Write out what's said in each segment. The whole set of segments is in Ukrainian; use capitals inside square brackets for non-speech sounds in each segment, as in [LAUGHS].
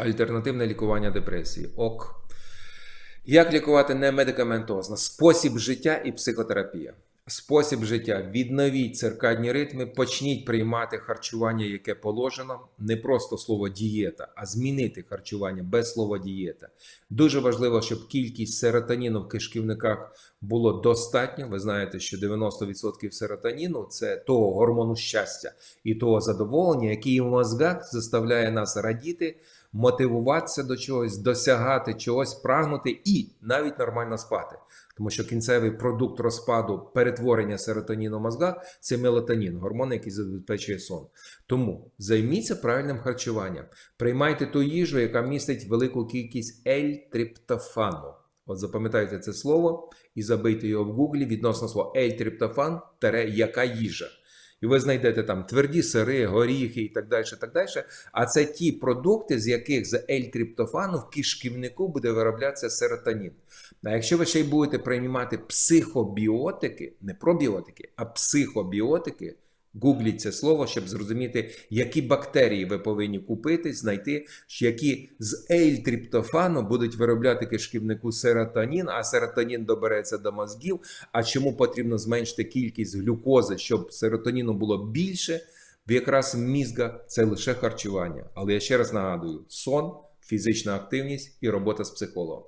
Альтернативне лікування депресії. ОК. Як лікувати не медикаментозно? Спосіб життя і психотерапія. Спосіб життя. Відновіть циркадні ритми, почніть приймати харчування, яке положено. Не просто слово дієта, а змінити харчування без слова дієта. Дуже важливо, щоб кількість серотоніну в кишківниках було достатньо. Ви знаєте, що 90% серотоніну це того гормону щастя і того задоволення, який в мозгах заставляє нас радіти, мотивуватися до чогось, досягати чогось, прагнути і навіть нормально спати. Тому що кінцевий продукт розпаду перетворення серотоніну в мозгах це мелатонін, гормон, який забезпечує сон. Тому займіться правильним харчуванням, приймайте ту їжу, яка містить велику кількість L-триптофану. От запам'ятайте це слово і забийте його в гуглі відносно слова L-триптофан яка їжа. І ви знайдете там тверді сири, горіхи і так далі. так далі. А це ті продукти, з яких за L-триптофану в кишківнику буде вироблятися серотонін. А якщо ви ще й будете приймати психобіотики, не пробіотики, а психобіотики, гугліть це слово, щоб зрозуміти, які бактерії ви повинні купити, знайти, які з L-триптофану будуть виробляти кишківнику серотонін, а серотонін добереться до мозгів. А чому потрібно зменшити кількість глюкози, щоб серотоніну було більше? В якраз мізга це лише харчування. Але я ще раз нагадую: сон, фізична активність і робота з психологом.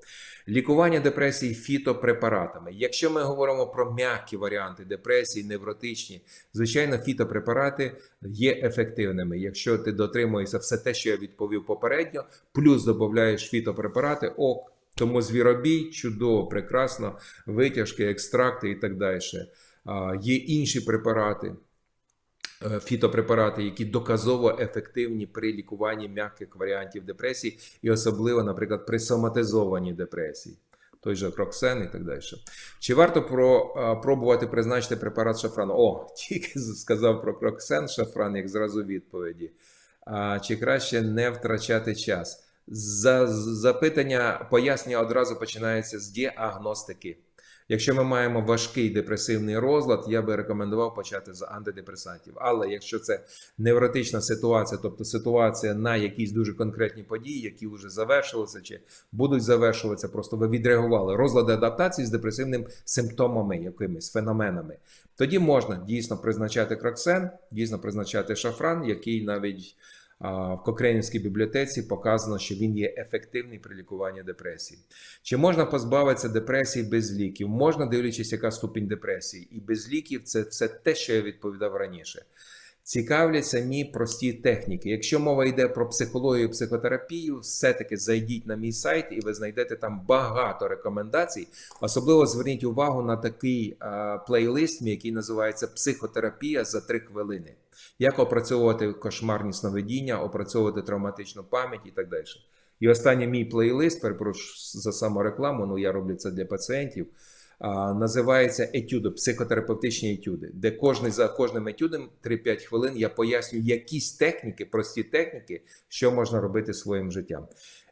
Лікування депресії фітопрепаратами. Якщо ми говоримо про м'які варіанти депресії, невротичні, звичайно, фітопрепарати є ефективними. Якщо ти дотримуєшся все те, що я відповів попередньо, плюс додаєш фітопрепарати, ок. Тому звіробій чудово, прекрасно, витяжки, екстракти і так далі. Є інші препарати, фітопрепарати, які доказово ефективні при лікуванні м'яких варіантів депресії, і особливо, наприклад, при соматизованій депресії. Той же кроксен і так далі. Чи варто про, а, пробувати призначити препарат шафрану? О, [LAUGHS] тільки сказав про кроксен, шафран, як зразу відповіді. А, чи краще не втрачати час? За, запитання, пояснення одразу починається з діагностики. Якщо ми маємо важкий депресивний розлад, я би рекомендував почати з антидепресантів. Але якщо це невротична ситуація, тобто ситуація на якісь дуже конкретні події, які вже завершилися чи будуть завершуватися, просто ви відреагували розлади адаптації з депресивними симптомами, якимись феноменами, тоді можна дійсно призначати кроксен, дійсно призначати шафран, який навіть в Кокренівській бібліотеці показано, що він є ефективний при лікуванні депресії. Чи можна позбавитися депресії без ліків? Можна, дивлячись, яка ступінь депресії. І без ліків це все те, що я відповідав раніше. Цікавлять самі прості техніки. Якщо мова йде про психологію психотерапію, все-таки зайдіть на мій сайт і ви знайдете там багато рекомендацій. Особливо зверніть увагу на такий а, плейлист, який називається Психотерапія за 3 хвилини. Як опрацьовувати кошмарні сновидіння, опрацьовувати травматичну пам'ять і так далі. І останній мій плейлист, перепрошую за саморекламу, ну я роблю це для пацієнтів. Називається етюди, психотерапевтичні етюди, де кожний за кожним етюдом 3-5 хвилин я пояснюю якісь техніки, прості техніки, що можна робити своїм життям.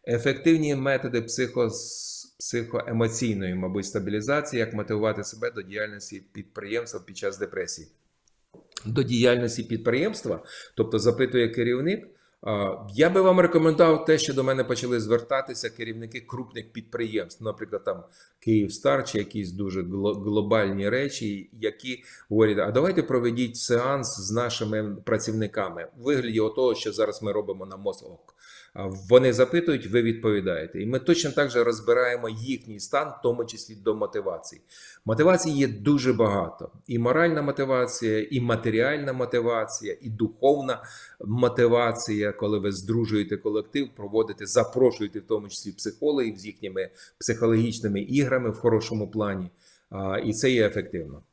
Ефективні методи психо, психоемоційної, мабуть, стабілізації, як мотивувати себе до діяльності підприємства під час депресії. До діяльності підприємства, тобто запитує керівник. Я би вам рекомендував те, що до мене почали звертатися керівники крупних підприємств, наприклад, там Київстар чи якісь дуже глобальні речі, які говорять: а давайте проведіть сеанс з нашими працівниками в вигляді того, що зараз ми робимо на МОЗОК. Вони запитують, ви відповідаєте. І ми точно так же розбираємо їхній стан, в тому числі до мотивації. Мотивації є дуже багато: і моральна мотивація, і матеріальна мотивація, і духовна мотивація, коли ви здружуєте колектив, проводите, запрошуєте в тому числі психологів з їхніми психологічними іграми в хорошому плані. І це є ефективно.